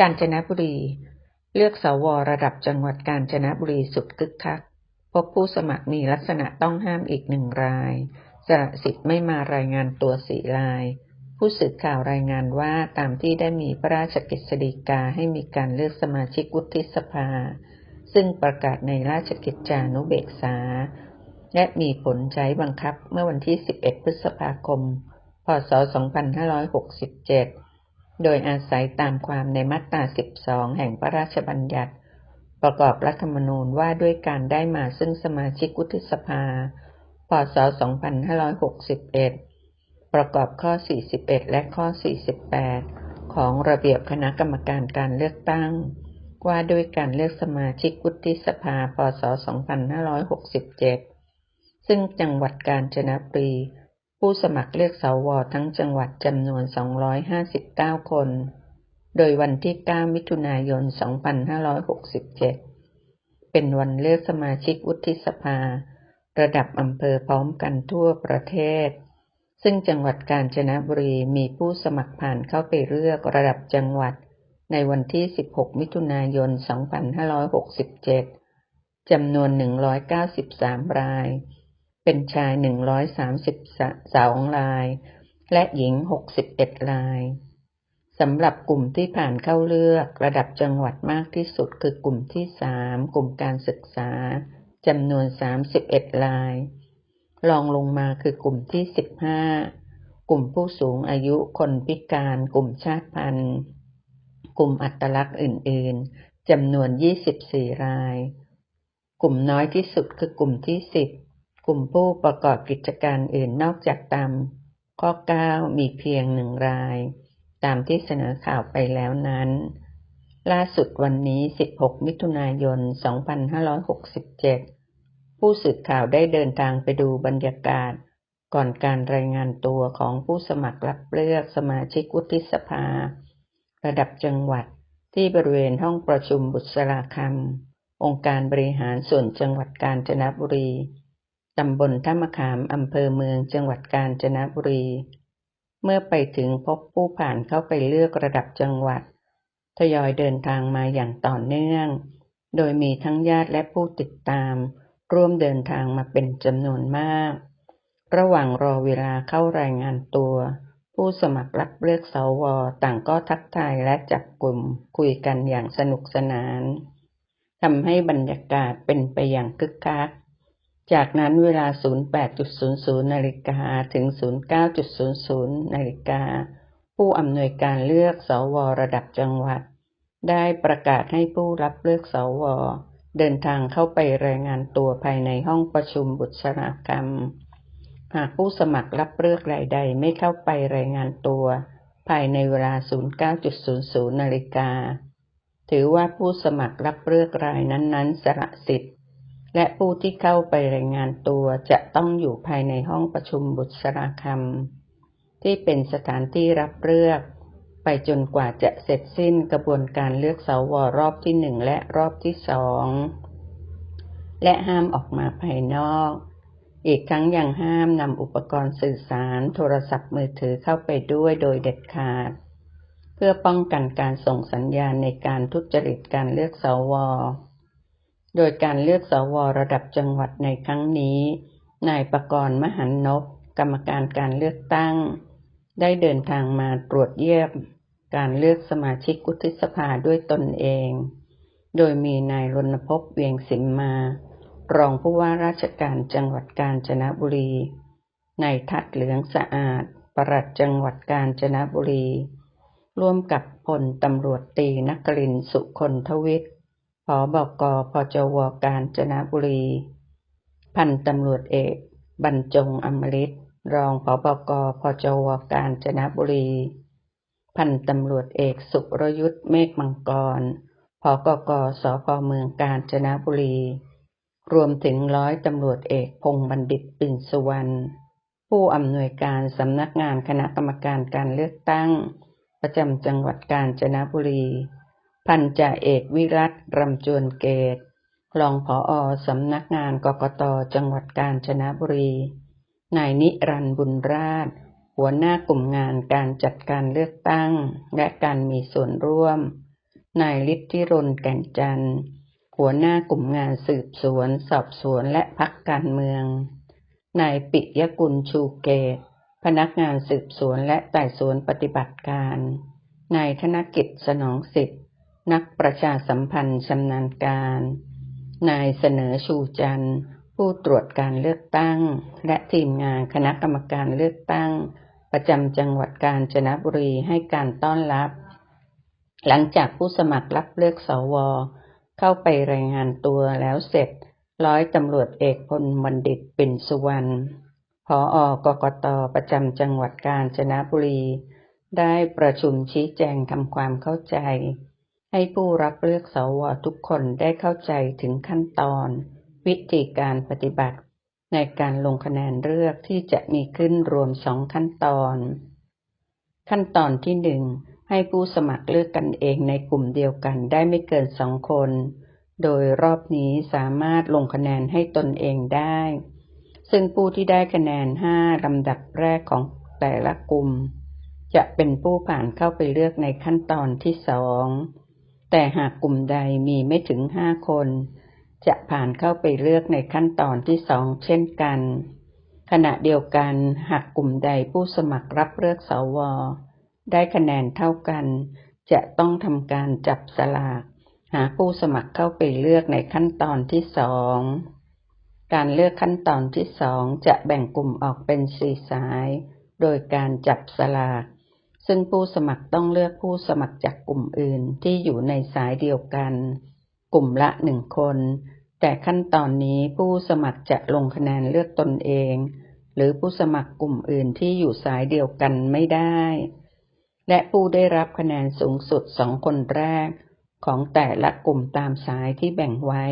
กาญจนบุรี เลือกสวระดับจังหวัดกาญจนบุรีสุดคึกคัก พบผู้สมัครมีลักษณะต้องห้ามอีกหนึ่งรายสระสิทธิ์ไม่มารายงานตัวสี่ราย ผู้สื่อข่าวรายงานว่าตามที่ได้มีพระราชกฤษฎีกาให้มีการเลือกสมาชิกวุฒิสภา ซึ่งประกาศในราชกิจจานุเบกษา และมีผลใช้บังคับเมื่อวันที่ 11 พฤษภาคม พศ 2567 โดยอาศัยตามความในมาตรา 12 แห่งพระราชบัญญัติ ประกอบรัฐธรรมนูญว่าด้วยการได้มาซึ่งสมาชิกวุฒิสภา พศ 2561 ประกอบข้อ 41 และข้อ 48 ของระเบียบคณะกรรมการการเลือกตั้ง ว่าด้วยการเลือกสมาชิกวุฒิสภา พศ 2567 ซึ่งจังหวัดกาญจนบุรี ผู้สมัครเลือกสวทั้งจังหวัดจำนวน 259 คน โดยวันที่ 9 มิถุนายน 2567 เป็นวันเลือกสมาชิกวุฒิสภา ระดับอำเภอพร้อมกันทั่วประเทศ ซึ่งจังหวัดกาญจนบุรีมีผู้สมัครผ่านเข้าไปเลือกระดับจังหวัด ในวันที่ 16 มิถุนายน 2567 จำนวน 193 ราย เป็นชาย132ราย และหญิง61รายสำหรับกลุ่มที่ผ่านเข้าเลือกระดับจังหวัดมากที่สุดคือกลุ่มที่3กลุ่มการศึกษาจำนวน31ราย รองลงมาคือกลุ่มที่15กลุ่มผู้สูงอายุคนพิการ กลุ่มชาติพันธุ์ กลุ่มอัตลักษณ์อื่น ๆจำนวน 24 ราย กลุ่มน้อยที่สุดคือกลุ่มที่ 10 กลุ่มผู้ประกอบกิจการอื่นนอกจากตามข้อ 9 มีเพียงหนึ่งราย ตามที่เสนอข่าวไปแล้วนั้น ล่าสุดวันนี้ 16 มิถุนายน 2567 ผู้สื่อข่าวได้เดินทางไปดูบรรยากาศ ก่อนการรายงานตัวของผู้สมัครรับเลือกสมาชิกวุฒิสภา ระดับจังหวัดที่บริเวณห้องประชุมบุษราคำองค์การบริหารส่วนจังหวัดกาญจนบุรี ตำบลท่ามะขามอำเภอเมืองจังหวัดกาญจนบุรี เมื่อไปถึงพบผู้ผ่านเข้าไปเลือกระดับจังหวัด ทยอยเดินทางมาอย่างต่อเนื่อง โดยมีทั้งญาติและผู้ติดตาม ร่วมเดินทางมาเป็นจำนวนมาก ระหว่างรอเวลาเข้ารายงานตัว ผู้สมัครรับเลือกสวต่างก็ทักทายและจับกลุ่มคุยกันอย่างสนุกสนานทำให้บรรยากาศเป็นไปอย่างคึกคัก จากนั้นเวลา 08.00 นาฬิกาถึง 09.00 นาฬิกา ผู้อำนวยการเลือกสวระดับจังหวัด ได้ประกาศให้ผู้รับเลือกสว เดินทางเข้าไปรายงานตัวภายในห้องประชุมบุษรากรรม หากผู้สมัครรับเลือกรายใดไม่เข้าไปรายงานตัว ภายในเวลา 09.00 นาฬิกา ถือว่าผู้สมัครรับเลือกรายนั้นๆ สละสิทธิ์ และผู้ที่เข้าไปรายงานตัวจะต้องอยู่ภายในห้องประชุมบุษราคำที่เป็นสถานที่รับเลือก ไปจนกว่าจะเสร็จสิ้นกระบวนการเลือกสวรอบที่หนึ่งและรอบที่สองและห้ามออกมาภายนอก อีกทั้งยังห้ามนำอุปกรณ์สื่อสารโทรศัพท์มือถือเข้าไปด้วยโดยเด็ดขาด เพื่อป้องกันการส่งสัญญาณในการทุจริตการเลือกสว โดยการเลือกสวระดับจังหวัดในครั้งนี้ นายประกรณ์มหันนกกรรมการการเลือกตั้ง ได้เดินทางมาตรวจเยี่ยมการเลือกสมาชิกกุฏิสภาด้วยตนเอง โดยมีนายรณพพเวียงสิมมา รองผู้ว่าราชการจังหวัดกาญจนบุรี นายทัดเหลืองสะอาด ปลัดจังหวัดกาญจนบุรี ร่วมกับพลตำรวจตีนักรินสุคนทวิทย์ ผอบกกพจวกาญจนบุรี พันตำรวจเอก บรรจงอมฤตรองผอบกกพจวกาญจนบุรี พันตำรวจเอกสุรยุทธเมฆมังกรผอกกสพเมืองกาญจนบุรี รวมถึงร้อยตำรวจเอกพงบัณฑิตปิ่นสุวรรณผู้อำนวยการสำนักงานคณะกรรมการการเลือกตั้ง ประจำจังหวัดกาญจนบุรี พันจ่าเอกวิรัตรำจวนเกตรองผออสำนักงานกกตจังหวัดกาญจนบุรี นายนิรันบุญราช หัวหน้ากลุ่มงานการจัดการเลือกตั้ง และการมีส่วนร่วม นายฤทธิรนแก่นจันทร์หัวหน้ากลุ่มงานสืบสวน สอบสวนและพักการเมือง นายปิยกุลชูเกต พนักงานสืบสวนและไต่สวนปฏิบัติการ นายธนกิจสนองสิทธิ์ นักประชาสัมพันธ์ชำนาญการ นายเสนอชูจันทร์ ผู้ตรวจการเลือกตั้ง และทีมงานคณะกรรมการเลือกตั้ง ประจำจังหวัดกาญจนบุรีให้การต้อนรับ หลังจากผู้สมัครรับเลือกสว เข้าไปรายงานตัวแล้วเสร็จ ร้อยตำรวจเอกพลบัณฑิตปิ่นสุวรรณผออกกตประจำจังหวัดกาญจนบุรี ได้ประชุมชี้แจงทำความเข้าใจ ให้ผู้รับเลือกสวทุกคนได้เข้าใจถึงขั้นตอน วิธีการปฏิบัติ ในการลงคะแนนเลือกที่จะมีขึ้นรวมสองขั้นตอน ขั้นตอนที่หนึ่งให้ผู้สมัครเลือกกันเองในกลุ่มเดียวกันได้ไม่เกินสองคน โดยรอบนี้สามารถลงคะแนนให้ตนเองได้ ซึ่งผู้ที่ได้คะแนนห้าลำดับแรกของแต่ละกลุ่ม จะเป็นผู้ผ่านเข้าไปเลือกในขั้นตอนที่สอง แต่หากกลุ่มใดมีไม่ถึงห้าคน จะผ่านเข้าไปเลือกในขั้นตอนที่สองเช่นกัน ขณะเดียวกันหากกลุ่มใดผู้สมัครรับเลือกสว ได้คะแนนเท่ากัน จะต้องทำการจับสลาก หาผู้สมัครเข้าไปเลือกในขั้นตอนที่สองการเลือกขั้นตอนที่สองจะแบ่งกลุ่มออกเป็นสี่สาย โดยการจับสลาก ซึ่งผู้สมัครต้องเลือกผู้สมัครจากกลุ่มอื่นที่อยู่ในสายเดียวกัน กลุ่มละหนึ่งคน แต่ขั้นตอนนี้ผู้สมัครจะลงคะแนนเลือกตนเอง หรือผู้สมัครกลุ่มอื่นที่อยู่สายเดียวกันไม่ได้ และผู้ได้รับคะแนนสูงสุดสองคนแรก ของแต่ละกลุ่มตามสายที่แบ่งไว้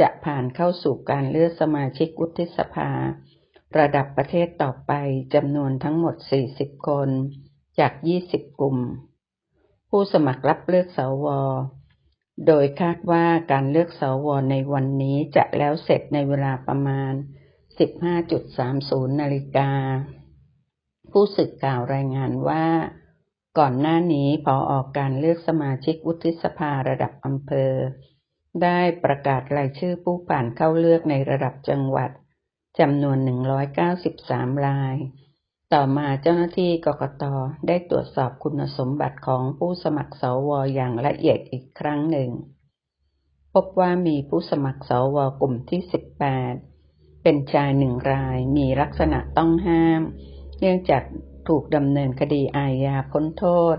จะผ่านเข้าสู่การเลือกสมาชิกวุฒิสภา ระดับประเทศต่อไปจำนวนทั้งหมด 40 คน จาก 20 กลุ่ม ผู้สมัครรับเลือกสว โดยคาดว่าการเลือกสวในวันนี้จะแล้วเสร็จในเวลาประมาณ 15.30 นาฬิกา ผู้สึกกล่าวรายงานว่า ก่อนหน้านี้พอออกการเลือกสมาชิกวุฒิสภาระดับอำเภอ ได้ประกาศรายชื่อผู้ผ่านเข้าเลือกในระดับจังหวัดจำนวน 193 ราย ต่อมาเจ้าหน้าที่กกตได้ตรวจสอบคุณสมบัติของผู้สมัครสวอย่างละเอียดอีกครั้งหนึ่ง พบว่ามีผู้สมัครสวกลุ่มที่ 18 เป็นชายหนึ่งรายมีลักษณะต้องห้าม เนื่องจากถูกดำเนินคดีอาญาพ้นโทษ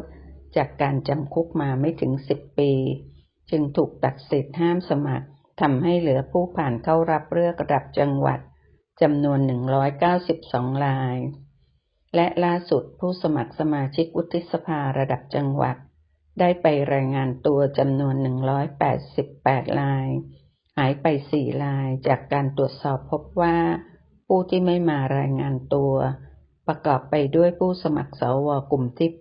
จากการจำคุกมาไม่ถึงสิบปี จึงถูกตัดสิทธิ์ห้ามสมัครทำให้เหลือผู้ผ่านเข้ารับเลือกระดับจังหวัดจำนวน 192ราย และล่าสุดผู้สมัครสมาชิกวุฒิสภาระดับจังหวัด ได้ไปรายงานตัวจำนวน 188 ราย หายไป 4 รายจากการตรวจสอบพบว่า ผู้ที่ไม่มารายงานตัว ประกอบไปด้วยผู้สมัครสวกลุ่มที่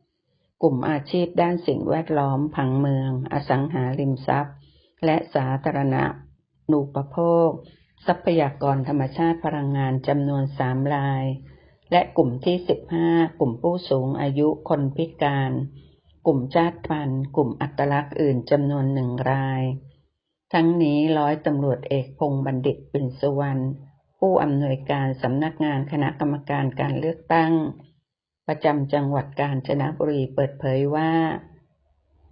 8 กลุ่มอาชีพด้านสิ่งแวดล้อมผังเมือง อสังหาริมทรัพย์ และสาธารณะนูปโภค ทรัพยากรธรรมชาติพลังงานจำนวนสามราย และกลุ่มที่ 15 กลุ่มผู้สูงอายุคนพิการ กลุ่มชาติพันธุ์ กลุ่มอัตลักษณ์อื่นจำนวนหนึ่งราย ทั้งนี้ร้อยตำรวจเอกพงบัณฑิตปิ่นสุวรรณผู้อำนวยการสำนักงานคณะกรรมการการเลือกตั้ง ประจำจังหวัดกาญจนบุรีเปิดเผยว่า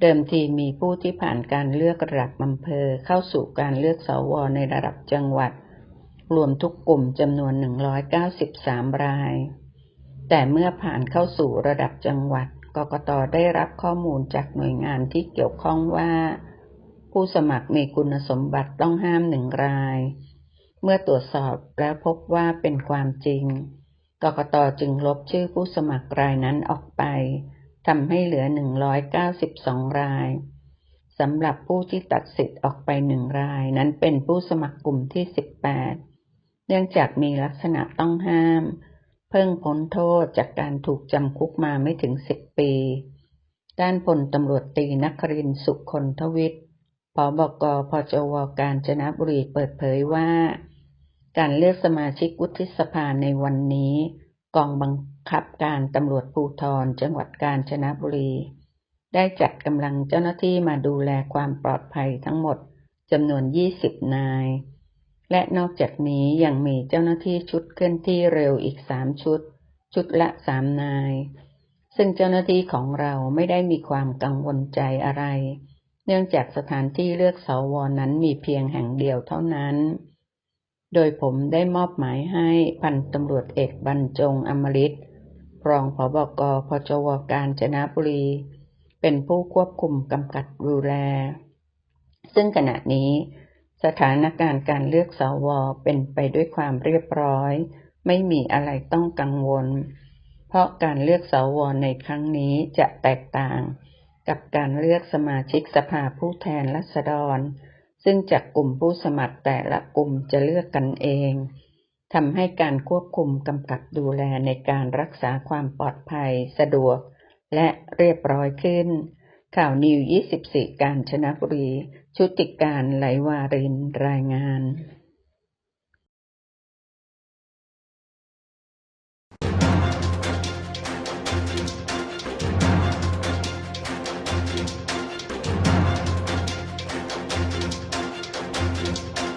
เดิมทีมีผู้ที่ผ่านการเลือกระดับอำเภอเข้าสู่การเลือกสวในระดับจังหวัด รวมทุกกลุ่มจำนวน 193 ราย แต่เมื่อผ่านเข้าสู่ระดับจังหวัด กกตได้รับข้อมูลจากหน่วยงานที่เกี่ยวข้องว่า ผู้สมัครมีคุณสมบัติต้องห้ามหนึ่งราย เมื่อตรวจสอบแล้วพบว่าเป็นความจริง กกตจึงลบชื่อผู้สมัครรายนั้นออกไปทำให้เหลือ 192 รายสำหรับผู้ที่ตัดสิทธิ์ออกไปหนึ่งรายนั้นเป็นผู้สมัครกลุ่มที่ 18 เนื่องจากมีลักษณะต้องห้าม เพิ่งพ้นโทษจากการถูกจำคุกมาไม่ถึง10ปี ด้านพลตำรวจตีนักรินสุคนทวิทย์ผบกพจวการจนบุรีเปิดเผยว่า การเลือกสมาชิกวุฒิสภาในวันนี้ กองบังคับการตำรวจภูธรจังหวัดกาญจนบุรี ได้จัดกำลังเจ้าหน้าที่มาดูแลความปลอดภัยทั้งหมดจำนวน 20 นาย และนอกจากนี้ยังมีเจ้าหน้าที่ชุดเคลื่อนที่เร็วอีก3ชุด ชุดละ3นาย ซึ่งเจ้าหน้าที่ของเราไม่ได้มีความกังวลใจอะไร เนื่องจากสถานที่เลือกสวนั้นมีเพียงแห่งเดียวเท่านั้น โดยผมได้มอบหมายให้พันตำรวจเอกบรรจงอมฤตรองผบกพจวการจนบุรี เป็นผู้ควบคุมกำกับดูแล ซึ่งขณะนี้ สถานการณ์การเลือกสวเป็นไปด้วยความเรียบร้อย ไม่มีอะไรต้องกังวล เพราะการเลือกสวในครั้งนี้จะแตกต่าง กับการเลือกสมาชิกสภาผู้แทนราษฎร ซึ่งจากกลุ่มผู้สมัครแต่ละกลุ่มจะเลือกกันเองทำให้การควบคุมกำกับดูแลในการรักษาความปลอดภัยสะดวก และเรียบร้อยขึ้น ข่าวนิว 24 การชนะบุรี ชุติการไหลวารินรายงาน